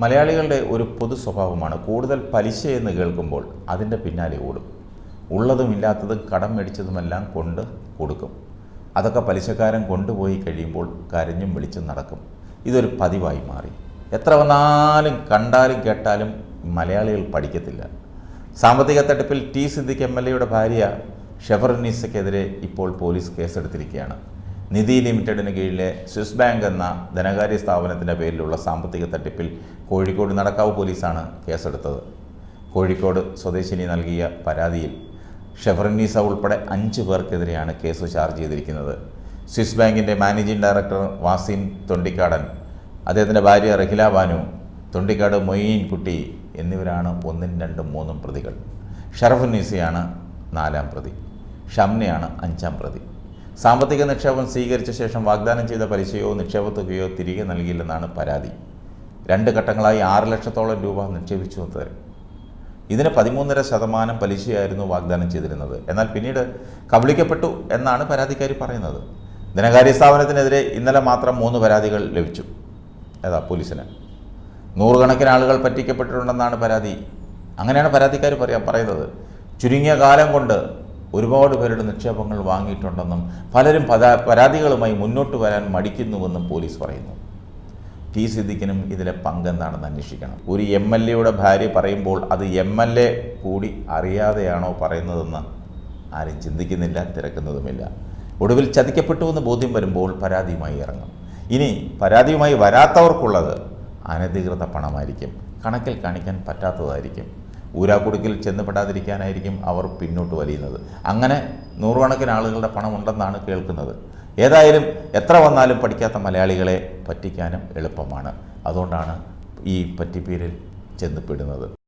മലയാളികളുടെ ഒരു പൊതു സ്വഭാവമാണ് കൂടുതൽ പലിശ എന്ന് കേൾക്കുമ്പോൾ അതിന്റെ പിന്നാലെ ഓടും. ഉള്ളതും ഇല്ലാത്തതും കടം മേടിച്ചതുമെല്ലാം കൊണ്ട് കൊടുക്കും. അതൊക്കെ പലിശക്കാരൻ കൊണ്ടുപോയി കഴിയുമ്പോൾ കരഞ്ഞും വിളിച്ചും നടക്കും. ഇതൊരു പതിവായി മാറി. എത്ര വന്നാലും കണ്ടാലും കേട്ടാലും മലയാളികൾ പഠിക്കത്തില്ല. സാമ്പത്തിക തട്ടിപ്പിൽ ടി സിദ്ദിഖ് എം എൽ എയുടെ ഭാര്യ ഷെഫർ നീസയ്ക്കെതിരെ ഇപ്പോൾ പോലീസ് കേസെടുത്തിരിക്കുകയാണ്. നിധി ലിമിറ്റഡിന് കീഴിലെ സ്വിസ് ബാങ്ക് എന്ന ധനകാര്യ സ്ഥാപനത്തിന്റെ പേരിലുള്ള സാമ്പത്തിക തട്ടിപ്പിൽ കോഴിക്കോട് നടക്കാവ് പോലീസാണ് കേസെടുത്തത്. കോഴിക്കോട് സ്വദേശിനി നൽകിയ പരാതിയിൽ ഷെഫറിനീസ ഉൾപ്പെടെ അഞ്ച് പേർക്കെതിരെയാണ് കേസ് ചാർജ് ചെയ്തിരിക്കുന്നത്. സ്വിസ് ബാങ്കിന്റെ മാനേജിംഗ് ഡയറക്ടർ വാസിം തൊണ്ടിക്കാടൻ അദ്ദേഹത്തിന്റെ ഭാര്യ റഹില ബാനു തൊണ്ടിക്കാട് മൊയ്യീൻ കുട്ടി എന്നിവരാണ് ഒന്നും രണ്ടും മൂന്നും പ്രതികൾ. ഷറഫുന്നീസയാണ് നാലാം പ്രതി ഷംനയാണ് അഞ്ചാം പ്രതി. സാമ്പത്തിക നിക്ഷേപം സ്വീകരിച്ച ശേഷം വാഗ്ദാനം ചെയ്ത പലിശയോ നിക്ഷേപ തുകയോ തിരികെ നൽകിയില്ലെന്നാണ് പരാതി. രണ്ട് ഘട്ടങ്ങളായി ആറ് ലക്ഷത്തോളം രൂപ നിക്ഷേപിച്ചു തരും ഇതിന് പതിമൂന്നര ശതമാനം പലിശയായിരുന്നു വാഗ്ദാനം ചെയ്തിരുന്നത്. എന്നാൽ പിന്നീട് കബളിക്കപ്പെട്ടു എന്നാണ് പരാതിക്കാരി പറയുന്നത്. ധനകാര്യ സ്ഥാപനത്തിനെതിരെ ഇന്നലെ മാത്രം മൂന്ന് പരാതികൾ ലഭിച്ചു. ഏതാ പോലീസിന്? നൂറുകണക്കിന് ആളുകൾ പറ്റിക്കപ്പെട്ടിട്ടുണ്ടെന്നാണ് പരാതി. അങ്ങനെയാണ് പരാതിക്കാർ പറയാ പറയുന്നത്. ചുരുങ്ങിയ കാലം കൊണ്ട് ഒരുപാട് പേരുടെ നിക്ഷേപങ്ങൾ വാങ്ങിയിട്ടുണ്ടെന്നും പലരും പരാ പരാതികളുമായി മുന്നോട്ട് വരാൻ മടിക്കുന്നുവെന്നും പോലീസ് പറയുന്നു. ടി സിദ്ദിഖിനും ഇതിലെ പങ്കെന്താണെന്ന് അന്വേഷിക്കണം. ഒരു എം എൽ എയുടെ ഭാര്യ പറയുമ്പോൾ അത് എം എൽ എ കൂടി അറിയാതെയാണോ പറയുന്നതെന്ന് ആരും ചിന്തിക്കുന്നില്ല തിരക്കുന്നതുമില്ല. ഒടുവിൽ ചതിക്കപ്പെട്ടുവെന്ന് ബോധ്യം വരുമ്പോൾ പരാതിയുമായി ഇറങ്ങും. ഇനി പരാതിയുമായി വരാത്തവർക്കുള്ളത് അനധികൃത പണമായിരിക്കും. കണക്കിൽ കാണിക്കാൻ പറ്റാത്തതായിരിക്കും. ഊരാക്കുടുക്കിൽ ചെന്നുപെടാതിരിക്കാനായിരിക്കും അവർ പിന്നോട്ട് വലിയുന്നത്. അങ്ങനെ നൂറുകണക്കിന് ആളുകളുടെ പണമുണ്ടെന്നാണ് കേൾക്കുന്നത്. ഏതായാലും എത്ര വന്നാലും പഠിക്കാത്ത മലയാളികളെ പറ്റിക്കാനും എളുപ്പമാണ്. അതുകൊണ്ടാണ് ഈ പറ്റിപ്പീരിൽ ചെന്നുപെടുന്നത്.